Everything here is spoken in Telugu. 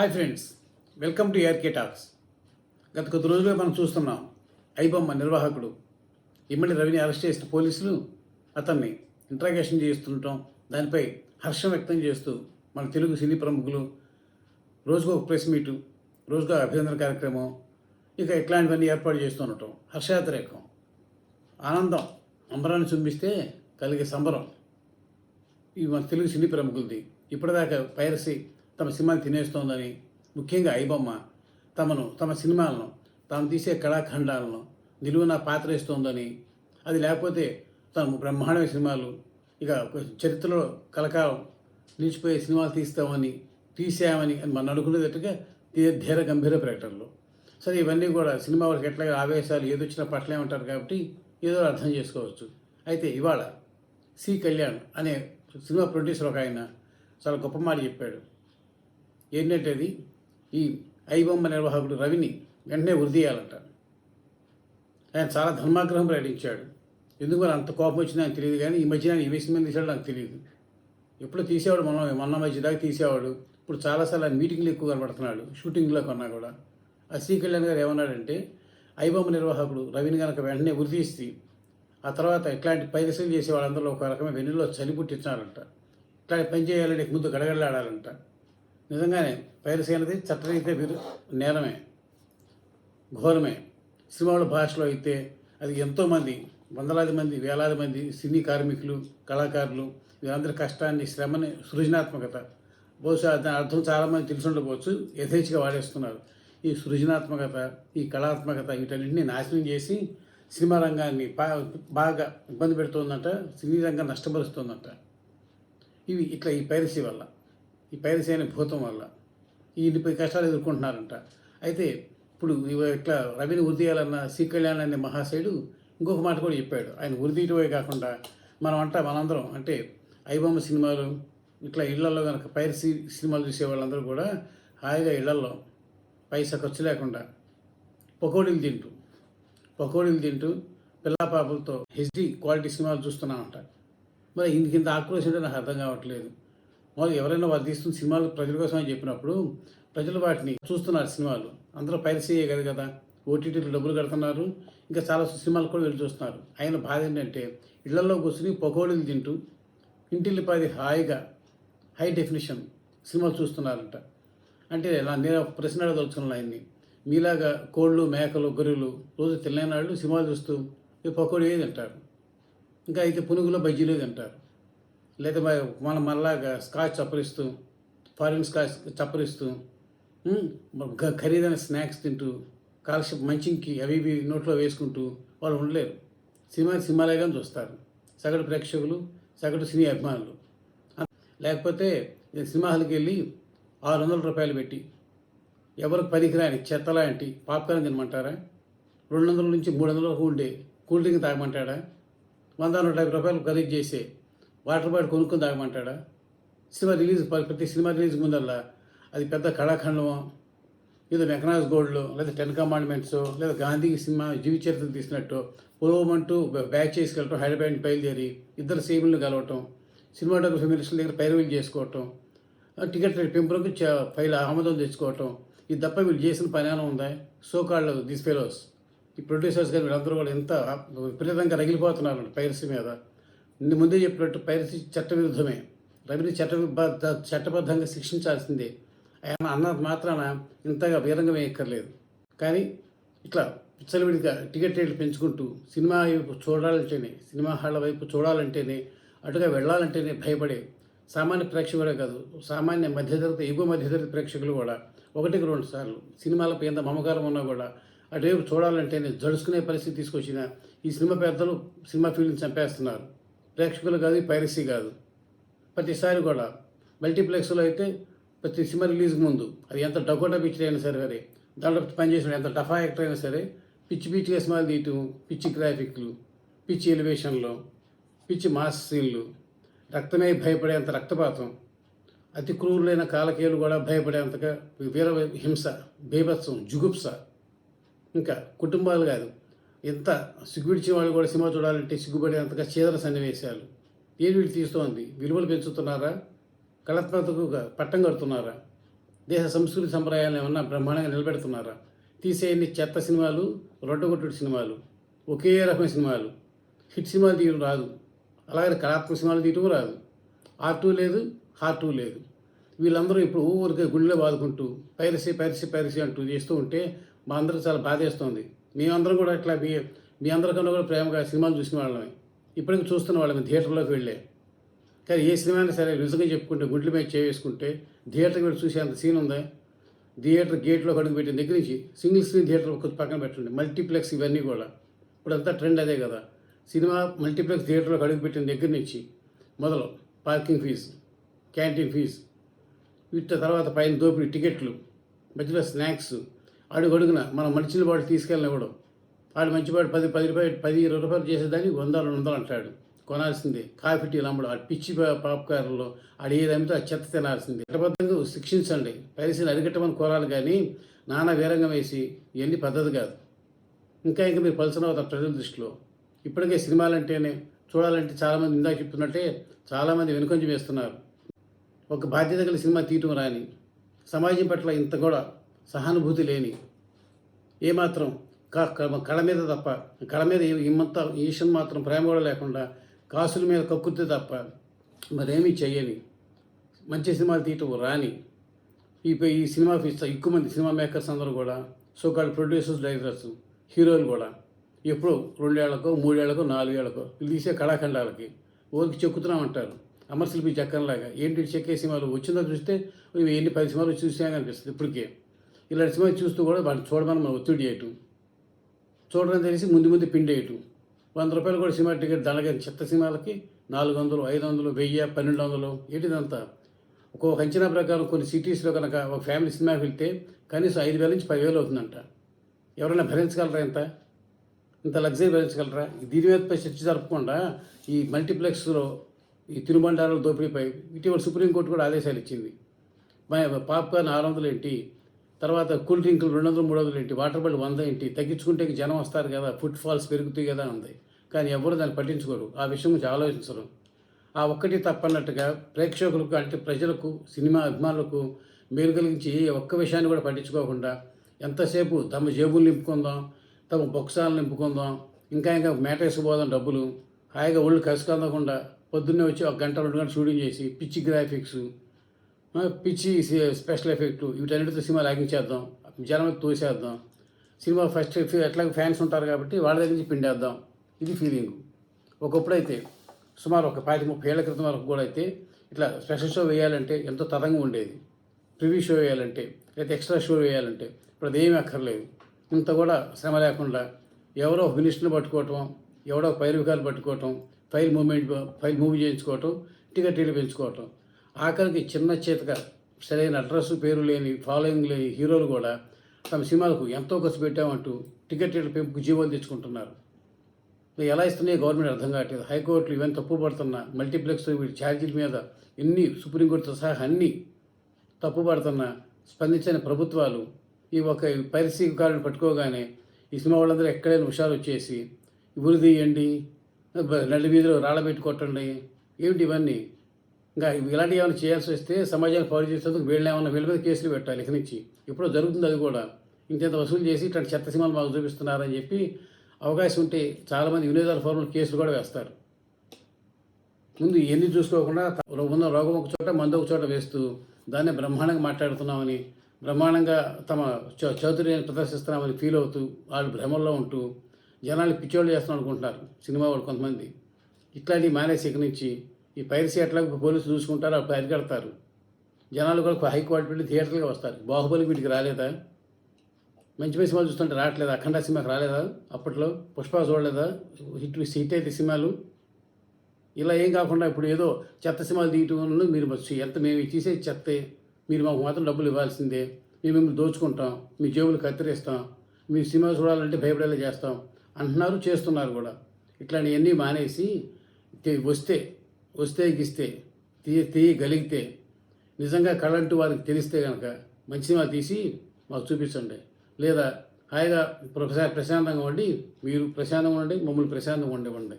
Hi friends welcome to ARK talks. గత కొద్ది రోజులుగా మనం చూస్తున్నాం ఐబొమ్మ నిర్వాహకుడు ఇమ్మడి రవిని అరెస్ట్ చేసిన పోలీసులు అతన్ని ఇంట్రాగేషన్ చేస్తుండటం దానిపై హర్షం వ్యక్తం చేస్తూ మన తెలుగు సినీ ప్రముఖులు రోజుకో ఒక ప్రెస్ మీటు రోజుకో అభినందన కార్యక్రమం ఇక ఇట్లాంటివన్నీ ఏర్పాటు చేస్తూ ఉండటం హర్షాతిరేకం ఆనందం అంబరాన్ని చూపిస్తే కలిగే సంబరం. ఈ మన తెలుగు సినీ ప్రముఖులది. ఇప్పటిదాకా పైరసీ తమ సినిమాని తినేస్తోందని ముఖ్యంగా ఐబొమ్మ తమను తమ సినిమాలను తాను తీసే కళాఖండాలను నిలువున పాత్రేస్తోందని అది లేకపోతే తాము బ్రహ్మాండమైన సినిమాలు ఇక చరిత్రలో కలకాలం నిలిచిపోయే సినిమాలు తీస్తామని తీసామని అని మనం అనుకునేటట్టుగా ధీ- ధీర గంభీర ప్రకటనలు. సరే ఇవన్నీ కూడా సినిమా వాళ్ళకి ఎట్లాగా ఆవేశాలు ఏదొచ్చినా పట్లే ఉంటారు కాబట్టి ఏదో అర్థం చేసుకోవచ్చు. అయితే ఇవాళ సి కళ్యాణ్ అనే సినిమా ప్రొడ్యూసర్ ఒక ఆయన చాలా గొప్ప మాట చెప్పాడు. ఏంటంటేది? ఈ ఐబొమ్మ నిర్వాహకుడు రవిని వెంటనే ఉరిదీయాలంట ఆయన చాలా ధర్మాగ్రహం ప్రకటించాడు. ఎందుకు మరి అంత కోపం వచ్చిందో నాకు తెలియదు కానీ ఈ మధ్య ఆయన ఏ సినిమా నాకు తెలియదు. ఎప్పుడు తీసేవాడు మనం మొన్న మధ్య దాకా తీసేవాడు. ఇప్పుడు చాలాసార్లు ఆయన మీటింగ్లు ఎక్కువ కనబడుతున్నాడు షూటింగ్లో కన్నా కూడా. ఆ శ్రీ కళ్యాణ్ గారు ఏమన్నాడంటే ఐబొమ్మ నిర్వాహకుడు రవిని కనుక వెంటనే ఉరితీసి ఆ తర్వాత ఇట్లాంటి పైరసీలు చేసే వాళ్ళందరూ ఒక రకమైన వెన్నులో చలి పుట్టించాలంట. ఇట్లాంటి పని చేయాలంటే ముందు గడగడలాడాలంట. నిజంగానే పైరసీ అనేది చట్టరీత్యా విరు నేరమే ఘోరమే. సినిమాల భాషలో అయితే అది ఎంతోమంది వందలాది మంది వేలాది మంది సినీ కార్మికులు కళాకారులు వీరందరి కష్టాన్ని శ్రమని సృజనాత్మకత. బహుశా దాని అర్థం చాలామంది తెలిసి ఉండకపోవచ్చు యథేచ్ఛగా వాడేస్తున్నారు. ఈ సృజనాత్మకత ఈ కళాత్మకత వీటన్నింటినీ నాశనం చేసి సినిమా రంగాన్ని బాగా ఇబ్బంది పెడుతుందంట సినీ రంగం నష్టపరుస్తుందంట. ఇవి ఇట్లా ఈ పైరసీ వల్ల. ఈ పైరసీ అనే భూతం వల్ల. ఈ కష్టాలు ఎదుర్కొంటున్నారంట. అయితే ఇప్పుడు ఇట్లా రవిని ఉరిదీయాలన్న శ్రీ కళ్యాణ్ అనే మహాశయుడు ఇంకొక మాట కూడా చెప్పాడు. ఆయన ఉరిదీయటమే కాకుండా మనం అంట మనందరం అంటే ఐబొమ్మ సినిమాలు ఇట్లా ఇళ్ళలో కనుక పైరసీ సినిమాలు చూసే వాళ్ళందరూ కూడా హాయిగా ఇళ్ళలో పైసా ఖర్చు లేకుండా పకోడీలు తింటూ పకోడీలు తింటూ పిల్లాపాపలతో హెచ్డి క్వాలిటీ సినిమాలు చూస్తున్నామంట. మరి ఇంత ఆక్రోశం అంటే నాకు అర్థం కావట్లేదు. మొదలు ఎవరైనా వాళ్ళు తీస్తున్న సినిమాలు ప్రజల కోసం అని చెప్పినప్పుడు ప్రజలు వాటిని చూస్తున్నారు సినిమాలు. అందరూ పైరసీయే కదా కదా. ఓటీటీలు డబ్బులు కడుతున్నారు. ఇంకా చాలా సినిమాలు కూడా వెళ్ళి చూస్తున్నారు. ఆయన బాధ ఏంటంటే ఇళ్ళలో కూర్చుని పకోడీలు తింటూ ఇంటిల్లిపాది హాయిగా హై డెఫినేషన్ సినిమాలు చూస్తున్నారంట. అంటే ఇలా నేను ప్రశ్న అడగదలుచుకున్నాను ఆయన్ని. మీలాగా కోళ్ళు మేకలు గొర్రెలు రోజు తినలేని వాళ్ళు సినిమాలు చూస్తూ ఈ పకోడీ తింటారు ఇంకా అయితే పునుగులో బజ్జీలు తింటారు లేదా మనం మనలాగా స్కాచ్ చప్పరిస్తూ ఫారిన్ స్కాచ్ చప్పరిస్తూ ఖరీదైన స్నాక్స్ తింటూ కాలక్షేప మంచింకి అవి ఇవి నోట్లో వేసుకుంటూ వాళ్ళు ఉండలేరు. సినిమా సినిమాలేగా చూస్తారు. సగటు ప్రేక్షకులు సగటు సినీ అభిమానులు. లేకపోతే సినిమా హాల్కి వెళ్ళి ఆరు వందల రూపాయలు పెట్టి ఎవరికి పనికిరాని చెత్త లాంటి పాప్కార్న్ తినమంటారా? రెండు వందల నుంచి మూడు వందల వరకు ఉండే కూల్ డ్రింక్ తాగమంటాడా? వంద నూట యాభై రూపాయలు ఖరీదు చేసే వాటర్ బాటిల్ కొనుక్కొని తాగమంటాడా? సినిమా రిలీజ్ ప్రతి సినిమా రిలీజ్ ముందల్లా అది పెద్ద కళాఖండమో లేదా వెంకనాథ్ గోల్డ్లో లేదా టెన్ కమాండ్మెంట్స్ లేదా గాంధీ సినిమా జీవిత చరిత్ర తీసినట్టు పూర్వమంటూ బ్యాక్ చేసుకెళ్ళటం హైదరాబాద్ బయలుదేరి ఇద్దరు సీఎంలు కలవటం సినిమాటోగ్రఫీ మినిస్టర్ దగ్గర పైరవీలు చేసుకోవటం టికెట్ రేట్ పెంపులకు చ- ఫైల్ ఆమోదం తెచ్చుకోవటం ఇది తప్ప వీళ్ళు చేసిన పని ఉందా? సో కాళ్ళు దిస్ ఫెలోస్. ఈ ప్రొడ్యూసర్స్ గారు వీళ్ళందరూ కూడా ఎంత విపరీతంగా రగిలిపోతున్నారు పైరసీ మీద. ముందే చెప్పినట్టు పైరసీ చట్ట విరుద్ధమే రవిని చట్టబద్ధ చట్టబద్ధంగా శిక్షించాల్సిందే. ఆయన అన్నది మాత్రాన ఇంతగా వీరంగం వేయక్కర్లేదు కానీ ఇట్లా విచ్చలవిడిగా టికెట్ రేట్లు పెంచుకుంటూ సినిమా వైపు చూడాలంటేనే సినిమా హాళ్ళ వైపు చూడాలంటేనే అటుగా వెళ్ళాలంటేనే భయపడే సామాన్య ప్రేక్షకుడే కాదు సామాన్య మధ్యతరగతి ఎగువ మధ్యతరగతి ప్రేక్షకులు కూడా ఒకటికి రెండు సార్లు సినిమాలపై ఎంత మమకారం ఉన్నా కూడా అటువైపు చూడాలంటేనే జడుచుకునే పరిస్థితి తీసుకొచ్చిన ఈ సినిమా పెద్దలు సినిమా ఫీల్డ్ని చంపేస్తున్నారు. ప్రేక్షకులు కాదు పైరసీ కాదు. ప్రతిసారి కూడా మల్టీప్లెక్స్లో అయితే ప్రతి సినిమా రిలీజ్ ముందు అది ఎంత డకోటా పిక్చర్ అయినా సరే సరే దాంట్లో పనిచేసిన ఎంత టఫా యాక్టర్ అయినా సరే పిచ్చి పిచ్చిగా సినిమాలు తీయటం పిచ్చి గ్రాఫిక్లు పిచ్చి ఎలివేషన్లు పిచ్చి మాస్ సీన్లు రక్తమే భయపడేంత రక్తపాతం అతి క్రూరులైన కాలకేయులు కూడా భయపడేంతగా వీర హింస బీభత్సం జుగుప్స ఇంకా కుటుంబాలు కాదు. ఇంత సిగ్గుడిచిన వాళ్ళు కూడా సినిమా చూడాలంటే సిగ్గుపడేంతగా చీదర సన్నివేశాలు. ఏది వీళ్ళు తీస్తోంది? విలువలు పెంచుతున్నారా? కళాత్మకతకు పట్టం కడుతున్నారా? దేశ సంస్కృతి సంప్రదాయాలను ఏమన్నా బ్రహ్మాండంగా నిలబెడుతున్నారా? తీసేయని చెత్త సినిమాలు రొడ్డగొట్టుడు సినిమాలు ఒకే రకమైన సినిమాలు. హిట్ సినిమాలు తీయడం రాదు. అలాగే కళాత్మక సినిమాలు తీయటం రాదు. ఆర్టు లేదు హార్టు లేదు. వీళ్ళందరూ ఇప్పుడు ఊరికే గుండెలో బాదుకుంటూ పైరసీ పైరసీ పైరసీ అంటూ చేస్తూ ఉంటే మా అందరూ చాలా బాధేస్తుంది. మేమందరం కూడా ఇట్లా మీ మీ అందరికన్నా కూడా ప్రేమగా సినిమాలు చూసిన వాళ్ళమే. ఇప్పటికీ చూస్తున్న వాళ్ళమే థియేటర్లోకి వెళ్ళే. కానీ ఏ సినిమా అయినా సరే నిజంగా చెప్పుకుంటే గుండెల మీద చేసుకుంటే థియేటర్కి వెళ్ళి చూసే అంత సీన్ ఉందా? థియేటర్ గేట్లో అడుగు పెట్టిన దగ్గర నుంచి సింగిల్ స్క్రీన్ థియేటర్ ఒక పక్కన పెట్టండి. మల్టీప్లెక్స్ ఇవన్నీ కూడా. ఇప్పుడు అంతా ట్రెండ్ అదే కదా. సినిమా మల్టీప్లెక్స్ థియేటర్లో అడుగు పెట్టిన దగ్గర నుంచి మొదలు పార్కింగ్ ఫీజు క్యాంటీన్ ఫీజు వీటి తర్వాత పైన దోపిడీ టికెట్లు మధ్యలో స్నాక్స్ అడుగు అడుగున మన మంచి వాడు తీసుకెళ్ళినవ్వడం. వాడు మంచివాడు పది పది రూపాయలు పది ఇరవై రూపాయలు చేసేదానికి వందలు రెండు వందలు అంటాడు. కొనాల్సిందే. కాఫీ టీలు అమ్మడు. ఆ పిచ్చి పాప్కార్లో ఆడు ఏది అమ్మితే ఆ చెత్త తినాల్సిందే. చట్టబద్ధంగా శిక్షించండి. పైరసీని అరికట్టమని కోరాలి కానీ నానా వీరంగం వేసి ఇవన్నీ పద్ధతి కాదు. ఇంకా ఇంకా మీరు పలుసన అవుతారు ప్రజల దృష్టిలో. ఇప్పటికే సినిమాలంటేనే చూడాలంటే చాలామంది ఇందాక చెప్తున్నట్టే చాలామంది వెనుకొంజి వేస్తున్నారు. ఒక బాధ్యత గల సినిమా తీయటం రాని. సమాజం పట్ల ఇంత కూడా సహానుభూతి లేని ఏమాత్రం కళ మీద తప్ప కళ మీద ఈ- ఇమ్మంత ఈషన్ మాత్రం ప్రేమ కూడా లేకుండా కాసుల మీద కక్కుతే తప్ప మరేమీ చెయ్యని. మంచి సినిమాలు తీయటం రాని. ఈ ఈ సినిమా ఫీస్ ఎక్కువ మంది సినిమా మేకర్స్ అందరూ కూడా సో కాల్డ్ ప్రొడ్యూసర్స్ డైరెక్టర్స్ హీరోలు కూడా ఎప్పుడో రెండేళ్ళకో మూడేళ్ళకో నాలుగేళ్ళకో వీళ్ళు తీసే కళాఖండాలకి ఊరికి చెక్కుతున్నామంటారు. అమర్శిల్పి చక్రంలాగా ఏంటి చెక్కే సినిమాలు వచ్చిందో చూస్తే ఎన్ని పది సినిమాలు చూసాగా అనిపిస్తుంది ఇప్పటికే. ఇలాంటి సినిమా చూస్తూ కూడా వాటిని చూడమని మనం ఒత్తిడి చేయటం. చూడడం తెలిసి ముందు ముందు పిండేయటం. వంద రూపాయలు కూడా సినిమా టికెట్ దండగా చిత్త సినిమాలకి నాలుగు వందలు ఐదు వందలు వెయ్యి పన్నెండు వందలు ఏంటిదంతా ఒక్కొక్క అంచనా ప్రకారం కొన్ని సిటీస్లో కనుక ఒక ఫ్యామిలీ సినిమాకి వెళ్తే కనీసం ఐదు వేల నుంచి పదివేలు అవుతుందంట. ఎవరైనా భరించగలరా ఎంత ఇంత లగ్జరీ భరించగలరా? దీని మీదపై చర్చ జరపకుండా ఈ మల్టీప్లెక్స్లో ఈ తిరుబండారాల దోపిడీపై ఇటీవల సుప్రీంకోర్టు కూడా ఆదేశాలు ఇచ్చింది. మా- పాప్కార్న్ ఆరు వందలు ఏంటి తర్వాత కూల్ డ్రింకులు రెండు వందలు మూడు వందలు ఏంటి? వాటర్ బాటిల్ వంద ఏంటి? తగ్గించుకుంటే జనం వస్తారు కదా ఫుడ్ ఫాల్స్ పెరుగుతాయి కదా ఉంది కానీ ఎవరు దాన్ని పట్టించుకోరు. ఆ విషయం గురించి ఆలోచించరు. ఆ ఒక్కటి తప్పన్నట్టుగా ప్రేక్షకులకు అంటే ప్రజలకు సినిమా అభిమానులకు మేలు కలిగించి ఏ ఒక్క విషయాన్ని కూడా పట్టించుకోకుండా ఎంతసేపు తమ జేబులు నింపుకుందాం తమ బొక్సాలు నింపుకుందాం ఇంకా ఇంకా మేటేసుకుపోదాం డబ్బులు హాయిగా ఒళ్ళు కసుకందకుండా పొద్దున్నే వచ్చి ఒక గంట రెండు గంటలు షూటింగ్ చేసి పిచ్చి గ్రాఫిక్స్ పిచ్చి స్పెషల్ ఎఫెక్ట్లు వీటన్నిటితో సినిమా లాగించేద్దాం జనాలకు తోసేద్దాం. సినిమా ఫస్ట్ ఎట్లా ఫ్యాన్స్ ఉంటారు కాబట్టి వాళ్ళ దగ్గర నుంచి పిండేద్దాం. ఇది ఫీలింగ్ ఒకప్పుడైతే సుమారు ఒక పాతి ముప్పై ఏళ్ళ క్రితం వరకు కూడా అయితే ఇట్లా స్పెషల్ షో వేయాలంటే ఎంతో తరంగా ఉండేది. ప్రివ్యూ షో వేయాలంటే లేదా ఎక్స్ట్రా షో వేయాలంటే ఇప్పుడు అదేమీ అక్కర్లేదు. ఇంత కూడా శ్రమ లేకుండా ఎవరో ఒక మినిస్టర్ని పట్టుకోవటం ఎవడో ఒక పైరువికాలు పట్టుకోవటం ఫైల్ మూమెంట్ ఫైల్ మూవీ చేయించుకోవటం టికెట్లు పెంచుకోవటం. ఆఖరికి చిన్న చేతక సరైన అడ్రస్ పేరు లేని ఫాలోయింగ్ లేని హీరోలు కూడా తమ సినిమాలకు ఎంతో ఖర్చు పెట్టామంటూ టికెట్ రేట్ల పెంపుకు జీవోలు తెచ్చుకుంటున్నారు. ఎలా ఇస్తున్నాయి గవర్నమెంట్ అర్థం కావట్లేదు. హైకోర్టులు ఇవన్నీ తప్పు పడుతున్నా మల్టీప్లెక్స్ వీటి ఛార్జీల మీద ఎన్ని సుప్రీంకోర్టుతో సహా అన్ని తప్పు పడుతున్నా స్పందించని ప్రభుత్వాలు ఈ ఒక పరిస్థితికారుని పట్టుకోగానే ఈ సినిమా వాళ్ళందరూ ఎక్కడైనా హుషారు వచ్చేసి ఉరి తీయండి నడి వీధిలో రాళ్ళబెట్టి కొట్టండి. ఏమిటి ఇవన్నీ? ఇంకా ఇలాంటివి ఏమైనా చేయాల్సి వస్తే సమాజాన్ని పాడు చేసేందుకు వీళ్ళు ఏమైనా వీళ్ళ మీద కేసులు పెట్టాలి ఇక నుంచి. ఇప్పుడు జరుగుతుంది అది కూడా. ఇంకెంత వసూలు చేసి ఇట్లాంటి చెత్త సినిమాలు మాకు చూపిస్తున్నారని చెప్పి అవకాశం ఉంటే చాలామంది వినియోగదారుల ఫోరంలో కేసులు కూడా వేస్తారు. ముందు ఎన్ని చూసుకోకుండా ఉన్న రోగం ఒక చోట మందు ఒక చోట వేస్తూ దాన్ని బ్రహ్మాండంగా మాట్లాడుతున్నామని బ్రహ్మాండంగా తమ చ- ప్రదర్శిస్తున్నామని ఫీల్ అవుతూ వాళ్ళు భ్రమల్లో ఉంటూ జనాలు పిచ్చోళ్ళు చేస్తున్నాం అనుకుంటున్నారు సినిమా వాళ్ళు కొంతమంది. ఇట్లాంటివి మానేసి ఇక నుంచి ఈ పైరసీ ఎట్లా పోలీసులు చూసుకుంటారు అప్పుడు అరికడతారు జనాలు కూడా హై క్వాలిటీ థియేటర్లుగా వస్తారు. బాహుబలి వీటికి రాలేదా? మంచి మంచి సినిమాలు చూస్తుంటే రావట్లేదు? అఖండ సినిమాకి రాలేదా? అప్పట్లో పుష్ప చూడలేదా? హిట్ హిట్ అయితే సినిమాలు. ఇలా ఏం కాకుండా ఇప్పుడు ఏదో చెత్త సినిమాలు తీయటం మీరు ఎంత మేము తీసే చెత్తే మీరు మాకు మాత్రం డబ్బులు ఇవ్వాల్సిందే. మేము మిమ్మల్ని దోచుకుంటాం మీ జేబులు కత్తిరిస్తాం మీ సినిమా చూడాలంటే భయపడేలా చేస్తాం అంటున్నారు చేస్తున్నారు కూడా. ఇట్లాంటివన్నీ మానేసి వస్తే వస్తే గిస్తే తీయ తీయగలిగితే నిజంగా కళంటూ వారికి తెలిస్తే కనుక మంచి సినిమా తీసి మాకు చూపించండి. లేదా హాయిగా ప్రశా ప్రశాంతంగా ఉండి మీరు ప్రశాంతంగా ఉండండి మమ్మల్ని ప్రశాంతంగా ఉండివ్వండి